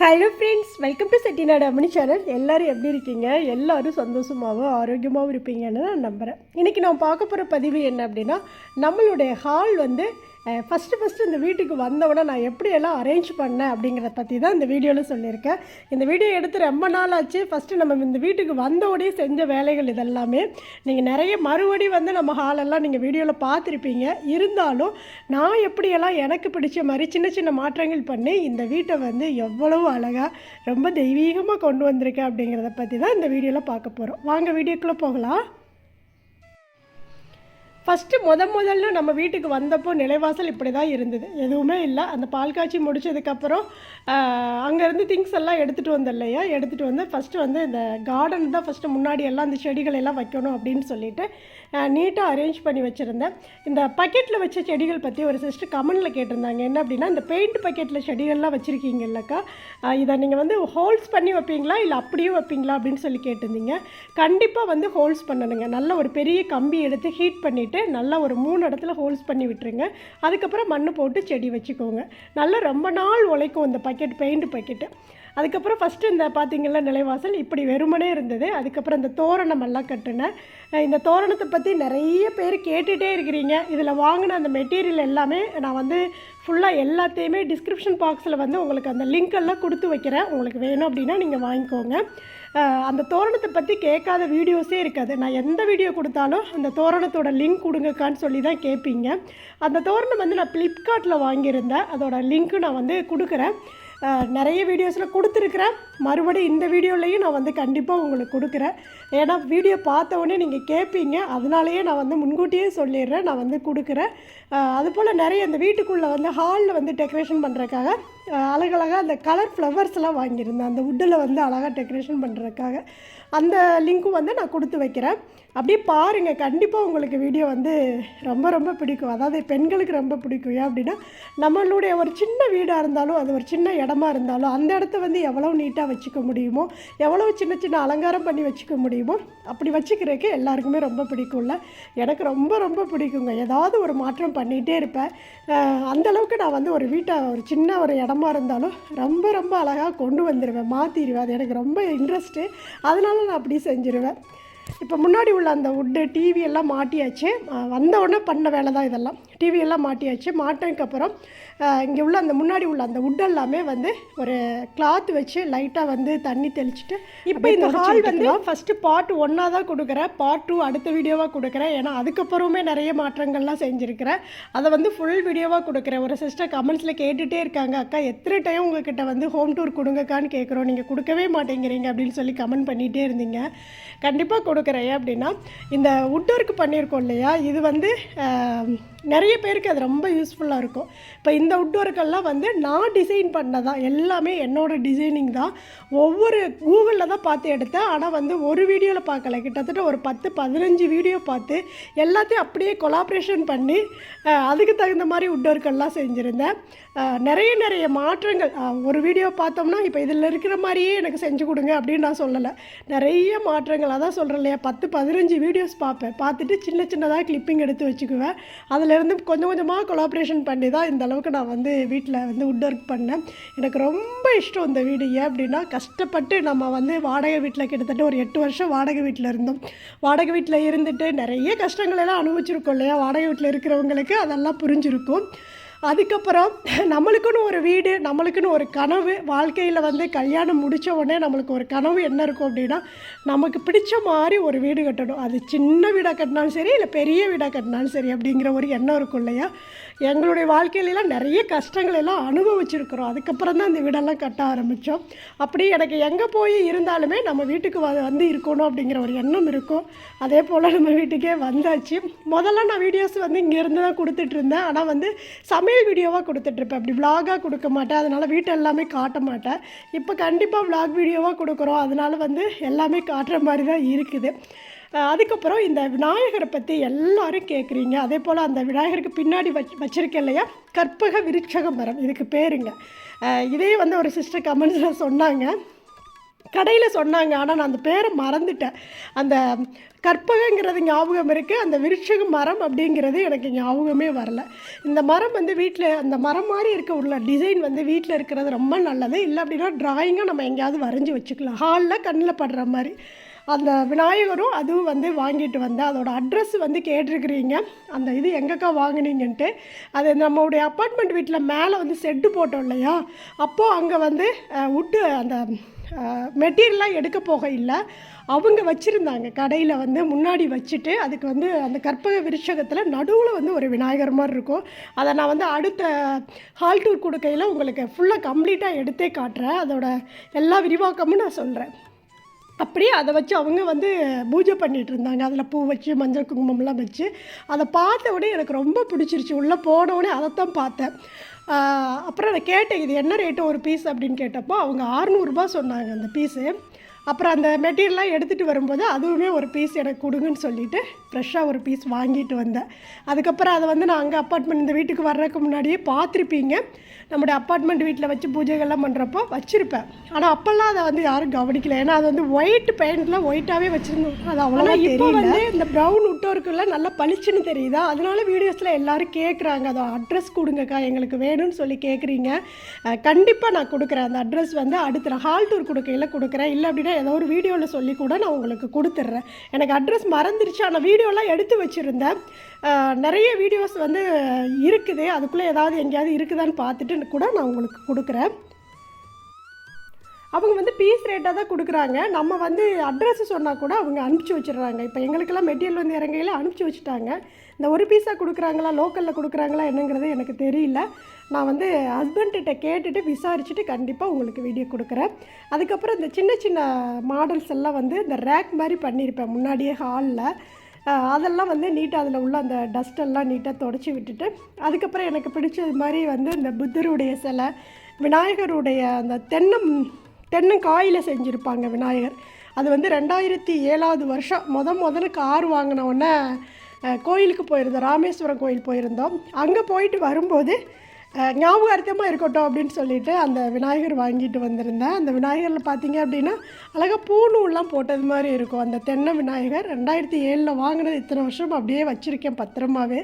Hello friends welcome to Chettinad Ammani channel எல்லோரும் எப்படி இருக்கீங்க? எல்லோரும் சந்தோஷமாகவும் ஆரோக்கியமாகவும் இருப்பீங்கன்னு நான் நம்புகிறேன் இன்றைக்கி நான் பார்க்க போகிற பதிவு என்ன அப்படின்னா நம்மளுடைய ஹால் வந்து ஃபஸ்ட்டு ஃபஸ்ட்டு இந்த வீட்டுக்கு வந்தவுடனே நான் எப்படியெல்லாம் அரேஞ்ச் பண்ணேன் அப்படிங்கிறத பற்றி தான் இந்த வீடியோவில் சொல்லியிருக்கேன். இந்த வீடியோ எடுத்து ரொம்ப நாள் ஆச்சு ஃபஸ்ட்டு நம்ம இந்த வீட்டுக்கு வந்தவுடனே செஞ்ச வேலைகள் இதெல்லாமே நீங்கள் நிறைய மறுபடி வந்து நம்ம ஹாலெல்லாம் நீங்கள் வீடியோவில் பார்த்துருப்பீங்க. இருந்தாலும் நான் எப்படியெல்லாம் எனக்கு பிடிச்ச மாதிரி சின்ன சின்ன மாற்றங்கள் பண்ணி இந்த வீட்டை வந்து எவ்வளவு அழகாக ரொம்ப தெய்வீகமாக கொண்டு வந்திருக்கேன் அப்படிங்கிறத பற்றி தான் இந்த வீடியோவில் பார்க்க போகிறோம் வாங்க வீடியோக்குள்ளே போகலாம். ஃபஸ்ட்டு முத முதல்ல நம்ம வீட்டுக்கு வந்தப்போ நிலைவாசல் இப்படி தான் இருந்தது. எதுவுமே இல்லை. அந்த பால் காய்ச்சி முடிச்சதுக்கப்புறம் அங்கேருந்து திங்ஸ் எல்லாம் எடுத்துகிட்டு வந்தோம் இல்லையா? எடுத்துகிட்டு வந்து ஃபஸ்ட்டு வந்து இந்த கார்டன் தான் ஃபஸ்ட்டு முன்னாடி எல்லாம் அந்த செடிகள் எல்லாம் வைக்கணும் அப்படின்னு சொல்லிட்டு நீட்டாக அரேஞ்ச் பண்ணி வச்சுருந்தேன். இந்த பக்கெட்டில் வச்ச செடிகள் பற்றி ஒரு சிஸ்டர் கமெண்டில் கேட்டிருந்தாங்க. என்ன அப்படின்னா இந்த பெயிண்ட் பக்கெட்டில் செடிகள்லாம் வச்சுருக்கீங்கல்லக்கா இதை நீங்கள் வந்து ஹோல்ஸ் பண்ணி வைப்பீங்களா? இல்லை அப்படியே வைப்பீங்களா? அப்படின்னு சொல்லி கேட்டிருந்தீங்க. கண்டிப்பாக வந்து ஹோல்ஸ் பண்ணணுங்க. நல்ல ஒரு பெரிய கம்பி எடுத்து ஹீட் பண்ணிவிட்டு நல்லா ஒரு மூணு இடத்துல ஹோல்ஸ் பண்ணி விட்டுருங்க. அதுக்கப்புறம் மண் போட்டு செடி வச்சுக்கோங்க. நல்லா ரொம்ப நாள் உழைக்கும் இந்த பக்கெட் பெயிண்ட் பக்கெட்டு அதுக்கப்புறம் ஃபஸ்ட்டு இந்த பார்த்தீங்களா நிலைவாசல் இப்படி வெறுமனே இருந்தது. அதுக்கப்புறம் இந்த தோரணம் எல்லாம் கட்டினேன் இந்த தோரணத்தை பற்றி நிறைய பேர் கேட்டுகிட்டே இருக்கிறீங்க. இதில் வாங்கின அந்த மெட்டீரியல் எல்லாமே நான் வந்து ஃபுல்லாக எல்லாத்தையுமே டிஸ்கிரிப்ஷன் பாக்ஸில் வந்து உங்களுக்கு அந்த லிங்க் எல்லாம் கொடுத்து வைக்கிறேன். உங்களுக்கு வேணும் அப்படின்னா நீங்கள் வாங்கிக்கோங்க. அந்த தோரணத்தை பற்றி கேட்காத வீடியோஸே இருக்காது. நான் எந்த வீடியோ கொடுத்தாலும் அந்த தோரணத்தோட லிங்க் கொடுங்கக்கான்னு சொல்லி தான் கேட்பீங்க அந்த தோரணம் வந்து நான் ஃப்ளிப்கார்ட்டில் வாங்கியிருந்தேன். அதோட லிங்க்கு நான் வந்து கொடுக்குறேன். நிறைய வீடியோஸில் கொடுத்துருக்குறேன். மறுபடியும் இந்த வீடியோலையும் நான் வந்து கண்டிப்பாக உங்களுக்கு கொடுக்குறேன். ஏன்னா வீடியோ பார்த்த உடனே நீங்கள் கேட்பீங்க அதனாலேயே நான் வந்து முன்கூட்டியே சொல்லிடுறேன். நான் வந்து கொடுக்குறேன். அதுபோல் நிறைய இந்த வீட்டுக்குள்ளே வந்து ஹாலில் வந்து டெக்கரேஷன் பண்ணுறக்காக அழகழகாக அந்த கலர் ஃப்ளவர்ஸ்லாம் வாங்கியிருந்தேன். அந்த வுட்டில் வந்து அழகாக டெக்கரேஷன் பண்ணுறதுக்காக அந்த லிங்க்கும் வந்து நான் கொடுத்து வைக்கிறேன். அப்படியே பாருங்கள் கண்டிப்பாக உங்களுக்கு வீடியோ வந்து ரொம்ப ரொம்ப பிடிக்கும். அதாவது பெண்களுக்கு ரொம்ப பிடிக்கும். ஏன் அப்படின்னா நம்மளுடைய ஒரு சின்ன வீடாக இருந்தாலும் அது ஒரு சின்ன இடமா இருந்தாலும் அந்த இடத்த வந்து எவ்வளோ நீட்டாக வச்சுக்க முடியுமோ எவ்வளோ சின்ன சின்ன அலங்காரம் பண்ணி வச்சுக்க முடியுமோ அப்படி வச்சுக்கிறதுக்கு எல்லாருக்குமே ரொம்ப பிடிக்கும்ல. எனக்கு ரொம்ப ரொம்ப பிடிக்குங்க. ஏதாவது ஒரு மாற்றம் பண்ணிகிட்டே இருப்பேன். அந்தளவுக்கு அந்த அளவுக்கு நான் வந்து ஒரு வீட்டை ஒரு சின்ன ஒரு இடமா இருந்தாலும் ரொம்ப ரொம்ப அழகாக கொண்டு வந்துடுவேன் மாற்றிடுவேன் அது எனக்கு ரொம்ப இன்ட்ரெஸ்ட்டு அதனால நான் அப்படி செஞ்சுருவேன். இப்போ முன்னாடி உள்ள அந்த உட்டு டிவி எல்லாம் மாட்டியாச்சு. வந்த உடனே பண்ண வேலை தான் இதெல்லாம். டிவி எல்லாம் மாட்டியாச்சு மாட்டினதுக்கப்புறம் இங்கே உள்ள அந்த முன்னாடி உள்ள அந்த உட் எல்லாமே வந்து ஒரு கிளாத் வச்சு லைட்டாக வந்து தண்ணி தெளிச்சிட்டு இப்போ இந்த ஹால் வந்து ஃபஸ்ட்டு பார்ட் ஒன்றா தான் கொடுக்குறேன். பார்ட் டூ அடுத்த வீடியோவாக கொடுக்குறேன். ஏன்னா அதுக்கப்புறமே நிறைய மாற்றங்கள்லாம் செஞ்சுருக்கிறேன். அதை வந்து ஃபுல் வீடியோவாக கொடுக்குறேன். ஒரு சிஸ்டர் கமெண்ட்ஸில் கேட்டுகிட்டே இருக்காங்க அக்கா எத்தனை டைம் உங்ககிட்ட வந்து ஹோம் டூர் கொடுங்கக்கான்னு கேட்குறோம் நீங்கள் கொடுக்கவே மாட்டேங்கிறீங்க அப்படின்னு சொல்லி கமெண்ட் பண்ணிகிட்டே இருந்தீங்க. கண்டிப்பாக கொடுக்குறேன். ஏன் அப்படின்னா இந்த வுட் ஒர்க் பண்ணியிருக்கோம் இல்லையா? இது வந்து நிறைய பேருக்கு அது ரொம்ப யூஸ்ஃபுல்லாக இருக்கும். இப்போ இந்த வுட் வந்து நான் டிசைன் பண்ணதான் எல்லாமே என்னோடய டிசைனிங் தான். ஒவ்வொரு கூகுளில் தான் பார்த்து எடுத்தேன். ஆனால் வந்து ஒரு வீடியோவில் பார்க்கல. கிட்டத்தட்ட ஒரு பத்து பதினஞ்சு வீடியோ பார்த்து எல்லாத்தையும் அப்படியே கொலாப்ரேஷன் பண்ணி அதுக்கு தகுந்த மாதிரி வுட் செஞ்சுருந்தேன். நிறைய நிறைய மாற்றங்கள். ஒரு வீடியோ பார்த்தோம்னா இப்போ இதில் இருக்கிற மாதிரியே எனக்கு செஞ்சு கொடுங்க அப்படின்னு நான் சொல்லலை. நிறைய மாற்றங்கள். அதான் சொல்கிறேன் இல்லையா பத்து பதினஞ்சு வீடியோஸ் பார்ப்பேன். பார்த்துட்டு சின்ன சின்னதாக கிளிப்பிங் எடுத்து வச்சுக்குவேன். அதிலேருந்து கொஞ்சம் கொஞ்சமாக கொலாப்ரேஷன் பண்ணி தான் இந்த அளவுக்கு நான் வந்து வீட்டில் வந்து உட் ஒர்க் பண்ணேன். எனக்கு ரொம்ப இஷ்டம் இந்த வீடு. ஏன் அப்படின்னா கஷ்டப்பட்டு நம்ம வந்து வாடகை வீட்டில் கிட்டத்தட்ட ஒரு எட்டு வருஷம் வாடகை வீட்டில் இருந்தோம். வாடகை வீட்டில் இருந்துட்டு நிறைய கஷ்டங்கள் எல்லாம் அனுபவிச்சிருக்கோம் இல்லையா? வாடகை வீட்டில் இருக்கிறவங்களுக்கு அதெல்லாம் புரிஞ்சிருக்கும். அதுக்கப்புறம் நம்மளுக்குன்னு ஒரு வீடு நம்மளுக்குன்னு ஒரு கனவு வாழ்க்கையில் வந்து கல்யாணம் முடித்த உடனே நம்மளுக்கு ஒரு கனவு என்ன இருக்கும் அப்படின்னா நமக்கு பிடிச்ச மாதிரி ஒரு வீடு கட்டணும். அது சின்ன வீடாக கட்டினாலும் சரி இல்லை பெரிய வீடாக கட்டினாலும் சரி அப்படிங்கிற ஒரு எண்ணம் இருக்கும் இல்லையா? எங்களுடைய வாழ்க்கையிலலாம் நிறைய கஷ்டங்கள் எல்லாம் அனுபவிச்சிருக்கிறோம். அதுக்கப்புறம் தான் இந்த வீடெல்லாம் கட்ட ஆரம்பித்தோம் அப்படி எனக்கு எங்கே போய் இருந்தாலுமே நம்ம வீட்டுக்கு வ வந்து இருக்கணும் அப்படிங்கிற ஒரு எண்ணம் இருக்கும். அதே போல் நம்ம வீட்டுக்கே வந்தாச்சு. முதல்ல நான் வீடியோஸ் வந்து இங்கேருந்து தான் கொடுத்துட்ருந்தேன் ஆனால் வந்து சமையல் வீடியோவாக கொடுத்துட்ருப்பேன். அப்படி விலாகாக கொடுக்க மாட்டேன். அதனால் வீட்டை எல்லாமே காட்ட மாட்டேன். இப்போ கண்டிப்பாக விலாக் வீடியோவாக கொடுக்குறோம். அதனால் வந்து எல்லாமே காட்டுற மாதிரி தான் இருக்குது. அதுக்கப்புறம் இந்த விநாயகரை பற்றி எல்லாரும் கேட்குறீங்க அதே போல் அந்த விநாயகருக்கு பின்னாடி வச் வச்சுருக்கேன் இல்லையா? கற்பக விருட்சக மரம். இதுக்கு பேருங்க. இதே வந்து ஒரு சிஸ்டர் கமெண்ட்ஸில் சொன்னாங்க. கடையில் சொன்னாங்க. ஆனால் நான் அந்த பேரை மறந்துட்டேன். அந்த கற்பகங்கிறது ஞாபகம் இருக்குது அந்த விருட்சக மரம் அப்படிங்கிறது எனக்கு ஞாபகமே வரல. இந்த மரம் வந்து வீட்டில் அந்த மரம் மாதிரி இருக்க உள்ள டிசைன் வந்து வீட்டில் இருக்கிறது ரொம்ப நல்லது. இல்லை அப்படின்னா ட்ராயிங்காக நம்ம எங்கேயாவது வரைஞ்சி வச்சுக்கலாம். ஹாலில் கண்ணில் படுற மாதிரி. அந்த விநாயகரும் அதுவும் வந்து வாங்கிட்டு வந்தேன். அதோட அட்ரஸ் வந்து கேட்டிருக்கிறீங்க. அந்த இது எங்கக்கா வாங்குனீங்கன்ட்டு. அது நம்மளுடைய அப்பார்ட்மெண்ட் வீட்டில் மேலே வந்து செட்டு போட்டோம் இல்லையா? அப்போது அங்கே வந்து உட்டு அந்த மெட்டீரியல்லாம் எடுக்க போக இல்லை. அவங்க வச்சுருந்தாங்க. கடையில் வந்து முன்னாடி வச்சுட்டு அதுக்கு வந்து அந்த கற்பக விருட்சகத்தில் நடுவில் வந்து ஒரு விநாயகர் மாதிரி இருக்கும். அதை நான் வந்து அடுத்த ஹால் டூர் கொடுக்கையில் உங்களுக்கு ஃபுல்லாக கம்ப்ளீட்டாக எடுத்தே காட்டுறேன். அதோட எல்லா விரிவாக்கமும் நான் சொல்கிறேன் அப்படியே அதை வச்சு அவங்க வந்து பூஜை பண்ணிகிட்டு இருந்தாங்க. அதில் பூ வச்சு மஞ்சள் குங்குமம்லாம் வச்சு. அதை பார்த்த உடனே எனக்கு ரொம்ப பிடிச்சிருச்சு. உள்ளே போன உடனே அதைத்தான் பார்த்தேன். அப்புறம் நான் கேட்டேன் இது என்ன ரேட்டு ஒரு பீஸ் அப்படின்னு கேட்டப்போ அவங்க ஆறுநூறுபா சொன்னாங்க அந்த பீஸு அப்புறம் அந்த மெட்டீரியல்லாம் எடுத்துகிட்டு வரும்போது அதுவுமே ஒரு பீஸ் எனக்கு கொடுங்கன்னு சொல்லிட்டு ஃப்ரெஷ்ஷாக ஒரு பீஸ் வாங்கிட்டு வந்தேன். அதுக்கப்புறம் அதை வந்து நான் அங்கே அப்பார்ட்மெண்ட் இந்த வீட்டுக்கு வர்றதுக்கு முன்னாடியே பார்த்துருப்பீங்க. நம்முடைய அப்பார்ட்மெண்ட் வீட்டில் வச்சு பூஜைகள்லாம் பண்ணுறப்போ வச்சுருப்பேன். ஆனால் அப்போல்லாம் அதை வந்து யாரும் கவனிக்கல. ஏன்னா அது வந்து ஒயிட் பெயிண்டில் ஒயிட்டாகவே வச்சுருந்தோம். அது அவ்வளோ இப்போ வந்து இந்த ப்ரௌன் விட்டோருக்குள்ள நல்லா பளிச்சுன்னு தெரியுதா? அதனால வீடியோஸில் எல்லாரும் கேட்குறாங்க அதை அட்ரஸ் கொடுங்கக்கா எங்களுக்கு வேணும்னு சொல்லி கேட்குறீங்க கண்டிப்பாக நான் கொடுக்குறேன். அந்த அட்ரஸ் வந்து அடுத்த ஹால் டூர் கொடுக்கையில் கொடுக்குறேன். இல்லை அப்படின்னா ஏதோ ஒரு வீடியோவில் சொல்லி கூட நான் உங்களுக்கு கொடுத்துட்றேன் எனக்கு அட்ரஸ் மறந்துருச்சு. ஆனால் வீடியோலாம் எடுத்து வச்சுருந்தேன். நிறைய வீடியோஸ் வந்து இருக்குது. அதுக்குள்ளே ஏதாவது எங்கேயாவது இருக்குதான்னு பார்த்துட்டு கூட நான் உங்களுக்கு கொடுக்குறேன். அவங்க வந்து பீஸ் ரேட்டாக தான் கொடுக்குறாங்க. நம்ம வந்து அட்ரஸ் சொன்னால் கூட அவங்க அனுப்பிச்சி வச்சிடுறாங்க. இப்போ எங்களுக்கெல்லாம் மெட்டீரியல் வந்து இறங்கையில் அனுப்பிச்சி வச்சுட்டாங்க. இந்த ஒரு பீஸாக கொடுக்குறாங்களா லோக்கலில் கொடுக்குறாங்களா என்னங்கிறது எனக்கு தெரியல. நான் வந்து ஹஸ்பண்ட்கிட்ட கேட்டுட்டு விசாரிச்சுட்டு கண்டிப்பாக உங்களுக்கு வீடியோ கொடுக்குறேன். அதுக்கப்புறம் இந்த சின்ன சின்ன மாடல்ஸ் எல்லாம் வந்து இந்த ரேக் மாதிரி பண்ணியிருப்பேன் முன்னாடியே ஹாலில் அதெல்லாம் வந்து நீட்டாக அதில் உள்ள அந்த டஸ்டெல்லாம் நீட்டாக தொடச்சி விட்டுட்டு அதுக்கப்புறம் எனக்கு பிடிச்சது மாதிரி வந்து இந்த புத்தருடைய சிலை விநாயகருடைய அந்த தென்னம் தென்னங்காயில் செஞ்சுருப்பாங்க விநாயகர். அது வந்து ரெண்டாயிரத்தி ஏழாவது வருஷம். முத முதல்ல கார் வாங்கின உடனே கோயிலுக்கு போயிருந்தோம். ராமேஸ்வரம் கோயில் போயிருந்தோம். அங்கே போயிட்டு வரும்போது ஞாபகார்த்தமாக இருக்கட்டும் அப்படின்னு சொல்லிட்டு அந்த விநாயகர் வாங்கிட்டு வந்திருந்தேன். அந்த விநாயகரில் பார்த்தீங்க அப்படின்னா அழகாக பூணூல்லாம் போட்டது மாதிரி இருக்கும். அந்த தென்னை விநாயகர் ரெண்டாயிரத்தி ஏழில் வாங்கினது இத்தனை வருஷம் அப்படியே வச்சுருக்கேன் பத்திரமாவே.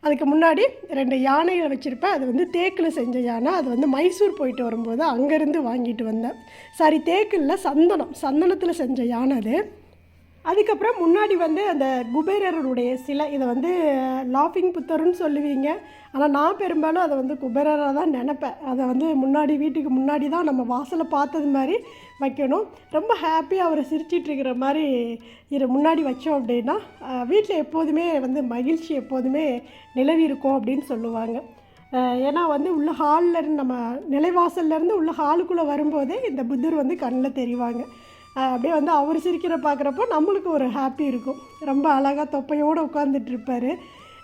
அதுக்கு முன்னாடி ரெண்டு யானைகள் வச்சுருப்பேன். அது வந்து தேக்கில் செஞ்ச யானை. அது வந்து மைசூர் போயிட்டு வரும்போது அங்கேருந்து வாங்கிட்டு வந்தேன். சாரி தேக்கில் சந்தனம். சந்தனத்தில் செஞ்ச யானை அது. அதுக்கப்புறம் முன்னாடி வந்து அந்த குபேரருடைய சிலை இதை வந்து லாஃபிங் புத்தர்னு சொல்லுவீங்க. ஆனால் நான் பெரும்பாலும் அதை வந்து குபேரராக தான் நினப்பேன். அதை வந்து முன்னாடி வீட்டுக்கு முன்னாடி தான் நம்ம வாசலை பார்த்தது மாதிரி வைக்கணும். ரொம்ப ஹாப்பியாக அவரை சிரிச்சிட்ருக்கிற மாதிரி இதை முன்னாடி வச்சோம் அப்படின்னா வீட்டில் எப்போதுமே வந்து மகிழ்ச்சி எப்போதுமே நிலவி இருக்கும் அப்படின்னு சொல்லுவாங்க. ஏன்னா வந்து உள்ள ஹாலில் இருந்து நம்ம நிலைவாசல்லேருந்து உள்ள ஹாலுக்குள்ளே வரும்போதே இந்த புத்தர் வந்து கண்ணில் தெரிவாங்க. அப்படியே வந்து அவர் சிரிக்கிற பார்க்குறப்போ நம்மளுக்கு ஒரு ஹாப்பி இருக்கும். ரொம்ப அழகாக தொப்பையோடு உட்காந்துட்ருப்பார்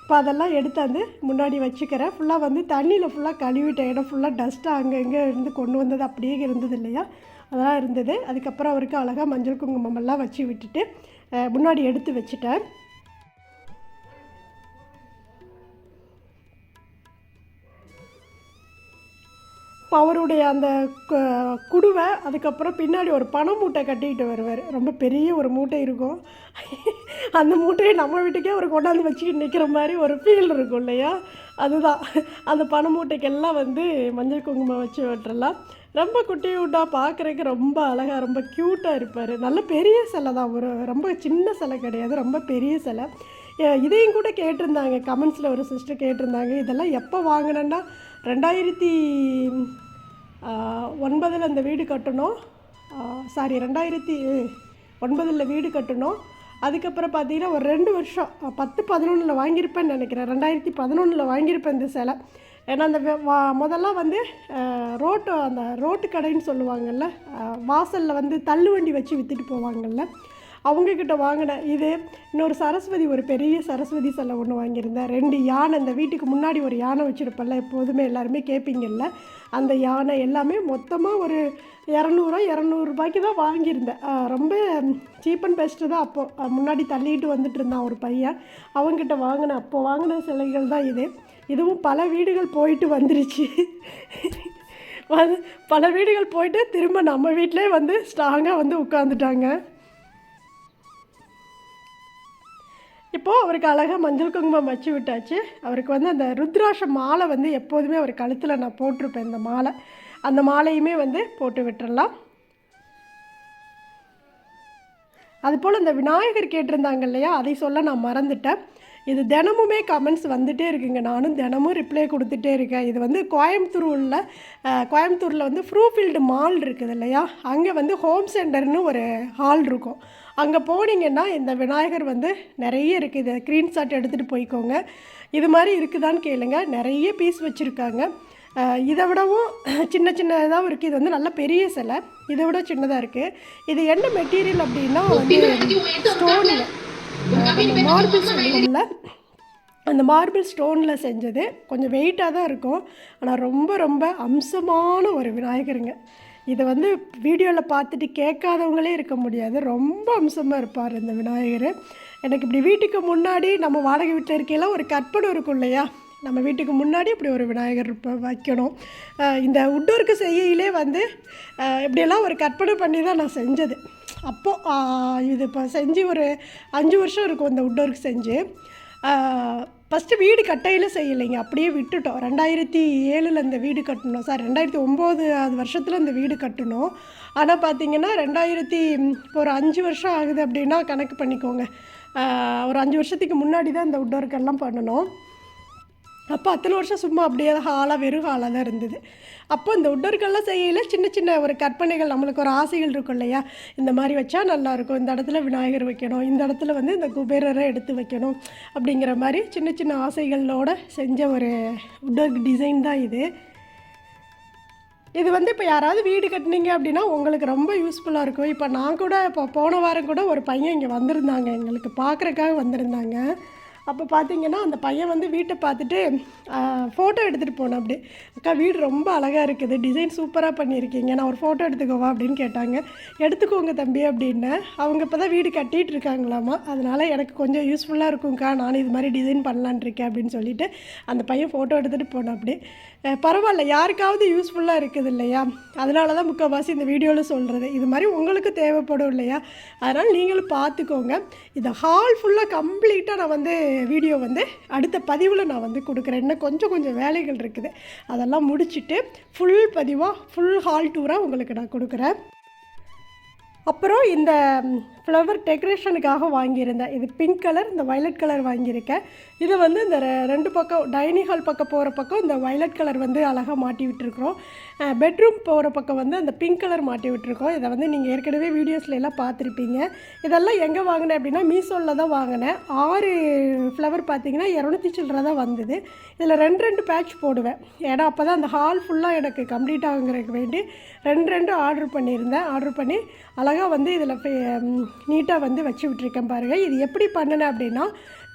இப்போ அதெல்லாம் எடுத்தாந்து முன்னாடி வச்சுக்கிறேன். ஃபுல்லாக வந்து தண்ணியில் ஃபுல்லாக கழுவிட்ட இடம் ஃபுல்லாக டஸ்ட்டாக அங்கங்கே இருந்து கொண்டு வந்தது அப்படியே இருந்தது இல்லையா? அதெல்லாம் இருந்தது. அதுக்கப்புறம் அவருக்கு அழகாக மஞ்சள் குங்குமம் எல்லாம் வச்சு விட்டுட்டு முன்னாடி எடுத்து வச்சுட்டேன். அவருடைய அந்த கு- குடுவை அதுக்கப்புறம் பின்னாடி ஒரு பண மூட்டை கட்டிக்கிட்டு வருவார். ரொம்ப பெரிய ஒரு மூட்டை இருக்கும். அந்த மூட்டையை நம்ம வீட்டுக்கே அவர் கொண்டாந்து வச்சுக்கிட்டு நிற்கிற மாதிரி ஒரு ஃபீல் இருக்கும் இல்லையா? அதுதான். அந்த பண மூட்டைக்கெல்லாம் வந்து மஞ்சள் குங்குமம் வச்சு விட்டுறலாம் ரொம்ப குட்டி குட்டாக பார்க்குறக்கு ரொம்ப அழகாக ரொம்ப க்யூட்டாக இருப்பார். நல்ல பெரிய சிலை தான். ஒரு ரொம்ப சின்ன சிலை கிடையாது. ரொம்ப பெரிய சிலை. இதையும் கூட கேட்டிருந்தாங்க. கமெண்ட்ஸில் ஒரு சிஸ்டர் கேட்டிருந்தாங்க. இதெல்லாம் எப்போ வாங்கினேன்னா ரெண்டாயிரத்தி ஒன்பதில் அந்த வீடு கட்டணும். சாரி ரெண்டாயிரத்தி ஒன்பதில் வீடு கட்டணும். அதுக்கப்புறம் பார்த்தீங்கன்னா ஒரு ரெண்டு வருஷம் பத்து பதினொன்றில் வாங்கியிருப்பேன்னு நினைக்கிறேன். ரெண்டாயிரத்தி பதினொன்றில் வாங்கியிருப்பேன் இந்த சிலை. ஏன்னா அந்த வா முதல்ல வந்து ரோட்டு அந்த ரோட்டு கடைன்னு சொல்லுவாங்கல்ல வாசலில் வந்து தள்ளுவண்டி வச்சு விற்றுட்டு போவாங்கள்ல அவங்கக்கிட்ட வாங்கினேன். இது இன்னொரு சரஸ்வதி ஒரு பெரிய சரஸ்வதி சிலை ஒன்று வாங்கியிருந்தேன். ரெண்டு யானை இந்த வீட்டுக்கு முன்னாடி ஒரு யானை வச்சுருப்பல்ல எப்போதுமே எல்லாருமே கேட்பீங்கல்ல அந்த யானை எல்லாமே மொத்தமாக ஒரு இரநூறுவா இரநூறுபாய்க்கு தான் வாங்கியிருந்தேன். ரொம்ப சீப் அண்ட் பெஸ்ட்டு தான் அப்போது முன்னாடி தள்ளிட்டு வந்துட்டு இருந்தான் ஒரு பையன். அவங்ககிட்ட வாங்கின அப்போ வாங்கின சிலைகள் தான் இது. இதுவும் பல வீடுகள் போயிட்டு வந்துருச்சு. பல வீடுகள் போயிட்டு திரும்ப நம்ம வீட்டிலே வந்து ஸ்ட்ராங்காக வந்து உட்காந்துட்டாங்க இப்போது அவருக்கு அழகாக மஞ்சள் குங்குமம் வச்சு விட்டாச்சு. அவருக்கு வந்து அந்த ருத்ராஷ மாலை வந்து எப்போதுமே அவர் கழுத்தில் நான் போட்டிருப்பேன் இந்த மாலை. அந்த மாலையுமே வந்து போட்டு விட்டுறலாம். அதுபோல் இந்த விநாயகர் கேட்டிருந்தாங்க இல்லையா அதை சொல்ல நான் மறந்துட்டேன். இது தினமுமே கமெண்ட்ஸ் வந்துட்டே இருக்குங்க. நானும் தினமும் ரிப்ளை கொடுத்துட்டே இருக்கேன். இது வந்து கோயம்புத்தூர் உள்ள அஹ், கோயம்புத்தூரில் வந்து ஃப்ரூஃபீல்டு மால் இருக்குது இல்லையா? அங்கே வந்து ஹோம் சென்டர்னு ஒரு ஹால் இருக்கும். அங்கே போனீங்கன்னா இந்த விநாயகர் வந்து நிறைய இருக்குது இதை ஸ்க்ரீன்ஷாட் எடுத்துகிட்டு போய்க்கோங்க. இது மாதிரி இருக்குதான்னு கேளுங்க. நிறைய பீஸ் வச்சுருக்காங்க. இதை விடவும் சின்ன சின்னதாக இருக்குது இது வந்து நல்ல பெரிய சிலை. இதை விட சின்னதாக இருக்குது இது என்ன மெட்டீரியல் அப்படின்னா வந்து ஸ்டோனில் மார்பிள் சொல்லுவோம்ல அந்த மார்பிள் ஸ்டோனில் செஞ்சது. கொஞ்சம் வெயிட்டாக தான் இருக்கும். ஆனால் ரொம்ப ரொம்ப அம்சமான ஒரு விநாயகருங்க. இதை வந்து வீடியோவில் பார்த்துட்டு கேட்காதவங்களே இருக்க முடியாது. ரொம்ப அம்சமாக இருப்பார் இந்த விநாயகர். எனக்கு இப்படி வீட்டுக்கு முன்னாடி நம்ம வாடகை வீட்டில் இருக்கையில ஒரு கற்பனை இருக்கும் இல்லையா? நம்ம வீட்டுக்கு முன்னாடி இப்படி ஒரு விநாயகர் இருப்ப- வைக்கணும். இந்த உட்டோருக்கு செய்யயிலே வந்து இப்படியெல்லாம் ஒரு கற்பனை பண்ணி தான் நான் செஞ்சது. அப்போது இது இப்போ செஞ்சு ஒரு அஞ்சு வருஷம் இருக்கும் இந்த உட்டோருக்கு செஞ்சு. ஃபஸ்ட்டு வீடு கட்டையில் செய்யலைங்க. அப்படியே விட்டுட்டோம். ரெண்டாயிரத்தி ஏழில் இந்த வீடு கட்டணும் சார் ரெண்டாயிரத்தி ஒம்பது அது வருஷத்தில் இந்த வீடு கட்டணும் ஆனால் பார்த்தீங்கன்னா ரெண்டாயிரத்தி இப்போ ஒரு அஞ்சு வருஷம் ஆகுது அப்படின்னா கணக்கு பண்ணிக்கோங்க. ஒரு அஞ்சு வருஷத்துக்கு முன்னாடி தான் இந்த உட்டோருக்கெல்லாம் பண்ணணும். அப்போ அத்தனை வருஷம் சும்மா அப்படியே ஹாலாக வெறும் ஹாலாக தான் இருந்தது. அப்போ இந்த உட்டர்கள்லாம் செய்யல சின்ன சின்ன ஒரு கற்பனைகள் நம்மளுக்கு ஒரு ஆசைகள் இருக்கும் இல்லையா? இந்த மாதிரி வச்சா நல்லாயிருக்கும் இந்த இடத்துல விநாயகர் வைக்கணும். இந்த இடத்துல வந்து இந்த குபேரரை எடுத்து வைக்கணும். அப்படிங்கிற மாதிரி சின்ன சின்ன ஆசைகளோட செஞ்ச ஒரு உட்டர்க் டிசைன் தான் இது. இது வந்து இப்போ யாராவது வீடு கட்டினீங்க அப்படின்னா உங்களுக்கு ரொம்ப யூஸ்ஃபுல்லாக இருக்கும். இப்போ நான் கூட இப்போ போன வாரம் கூட ஒரு பையன் இங்கே வந்திருந்தாங்க. எங்களுக்கு பார்க்குறக்காக வந்திருந்தாங்க. அப்போ பார்த்தீங்கன்னா அந்த பையன் வந்து வீட்டை பார்த்துட்டு ஃபோட்டோ எடுத்துகிட்டு போனேன் அப்படி அக்கா வீடு ரொம்ப அழகாக இருக்குது. டிசைன் சூப்பராக பண்ணியிருக்கீங்க. நான் ஒரு ஃபோட்டோ எடுத்துக்கோவா? அப்படின்னு கேட்டாங்க. எடுத்துக்கோங்க தம்பி அப்படின்னு அவங்க இப்போ தான் வீடு கட்டிகிட்டு இருக்காங்களாமா? அதனால் எனக்கு கொஞ்சம் யூஸ்ஃபுல்லாக இருக்கும்க்கா. நான் இது மாதிரி டிசைன் பண்ணலான் இருக்கேன் அப்படின்னு சொல்லிட்டு அந்த பையன் ஃபோட்டோ எடுத்துகிட்டு போனேன் அப்படி பரவாயில்ல. யாருக்காவது யூஸ்ஃபுல்லாக இருக்குது இல்லையா? அதனால தான் முக்கால்வாசி இந்த வீடியோவில் சொல்கிறது இது மாதிரி உங்களுக்கு தேவைப்படும் இல்லையா? அதனால் நீங்களும் பார்த்துக்கோங்க இதை ஹால் ஃபுல்லாக கம்ப்ளீட்டாக நான் வந்து வீடியோ வந்து அடுத்த பதிவில் நான் வந்து கொடுக்குறேன். இன்னும் கொஞ்சம் கொஞ்சம் வேலைகள் இருக்குது. அதெல்லாம் முடிச்சுட்டு ஃபுல் பதிவாக ஃபுல் ஹால் டூராக உங்களுக்கு நான் கொடுக்குறேன். அப்புறம் இந்த ஃப்ளவர் டெக்கரேஷனுக்காக வாங்கியிருந்தேன். இது பிங்க் கலர் இந்த வயலட் கலர் வாங்கியிருக்கேன். இது வந்து இந்த ரெ- ரெண்டு பக்கம் டைனிங் ஹால் பக்கம் போகிற பக்கம் இந்த வயலட் கலர் வந்து அழகாக மாட்டி விட்டுருக்குறோம். பெட்ரூம் போகிற பக்கம் வந்து அந்த பிங்க் கலர் மாட்டி விட்டுருக்கோம் இதை வந்து நீங்கள் ஏற்கனவே வீடியோஸ்ல எல்லாம் பார்த்துருப்பீங்க. இதெல்லாம் எங்கே வாங்கினேன் அப்படின்னா மீசோவில் தான் வாங்கினேன். ஆறு ஃப்ளவர் பார்த்தீங்கன்னா இரநூத்தி சில்லற தான் வந்தது. இதில் ரெண்டு ரெண்டு பேட்ச் போடுவேன். ஏன்னா அப்போ தான் அந்த ஹால் ஃபுல்லாக எனக்கு கம்ப்ளீட் ஆகுங்கிறதுக்கு வேண்டி ரெண்டு ரெண்டு ஆர்டர் பண்ணியிருந்தேன். ஆர்டர் பண்ணி அழகாக வந்து இதில் நீட்டாக வந்து வச்சு விட்டுருக்கேன் பாருங்கள் இது எப்படி பண்ணினேன் அப்படின்னா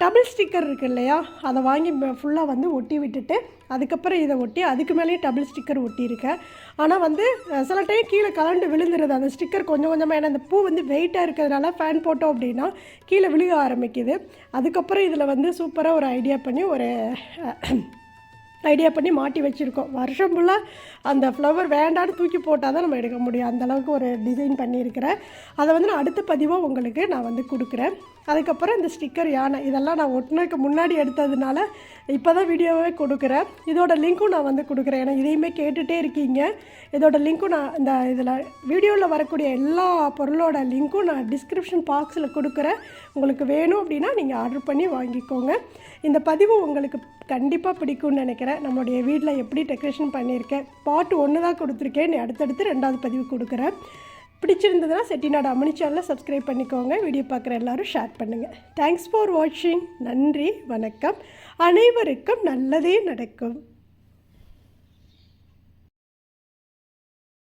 டபுள் ஸ்டிக்கர் இருக்கு இல்லையா? அதை வாங்கி ஃபுல்லாக வந்து ஒட்டி விட்டுட்டு அதுக்கப்புறம் இதை ஒட்டி அதுக்கு மேலேயும் டபுள் ஸ்டிக்கர் ஒட்டியிருக்கேன். ஆனால் வந்து சில டைம் கீழே கலண்டு விழுந்துருது. அந்த ஸ்டிக்கர் கொஞ்சம் கொஞ்சமாக ஏன்னா அந்த பூ வந்து வெயிட்டாக இருக்கிறதுனால ஃபேன் போட்டோம் அப்படின்னா கீழே விழுக ஆரம்பிக்குது. அதுக்கப்புறம் இதில் வந்து சூப்பராக ஒரு ஐடியா பண்ணி ஒரு ஐடியா பண்ணி மாட்டி வச்சுருக்கோம். வருஷம் ஃபுல்லாக அந்த ஃப்ளவர் வேண்டான்னு தூக்கி போட்டால் தான் நம்ம எடுக்க முடியும். அந்தளவுக்கு ஒரு டிசைன் பண்ணியிருக்கிறேன். அதை வந்து நான் அடுத்த பதிவாக உங்களுக்கு நான் வந்து கொடுக்குறேன். அதுக்கப்புறம் இந்த ஸ்டிக்கர் யானை இதெல்லாம் நான் ஒட்டினதுக்கு முன்னாடி எடுத்ததுனால இப்போ தான் வீடியோவே கொடுக்குறேன். இதோட லிங்க்கும் நான் வந்து கொடுக்குறேன். ஏன்னா இதையுமே கேட்டுகிட்டே இருக்கீங்க. இதோட லிங்க்கும் நான் இந்த இதில் வீடியோவில் வரக்கூடிய எல்லா பொருளோட லிங்க்கும் நான் டிஸ்கிரிப்ஷன் பாக்ஸில் கொடுக்குறேன். உங்களுக்கு வேணும் அப்படின்னா நீங்கள் ஆர்டர் பண்ணி வாங்கிக்கோங்க. இந்த பதிவு உங்களுக்கு கண்டிப்பாக பிடிக்கும்னு நினைக்கிறேன். நம்மளுடைய வீட்டில் எப்படி டெக்கரேஷன் பண்ணியிருக்கேன் பாட்டு ஒன்று தான் கொடுத்துருக்கேன். நீ அடுத்தடுத்து ரெண்டாவது பதிவு கொடுக்குறேன். பிடிச்சிருந்ததுன்னா செட்டிநாடு அம்மனி சேனலை சப்ஸ்கிரைப் பண்ணிக்கோங்க. வீடியோ பார்க்குற எல்லோரும் ஷேர் பண்ணுங்கள் தேங்க்ஸ் ஃபார் வாட்சிங் நன்றி வணக்கம். அனைவருக்கும் நல்லதே நடக்கும்.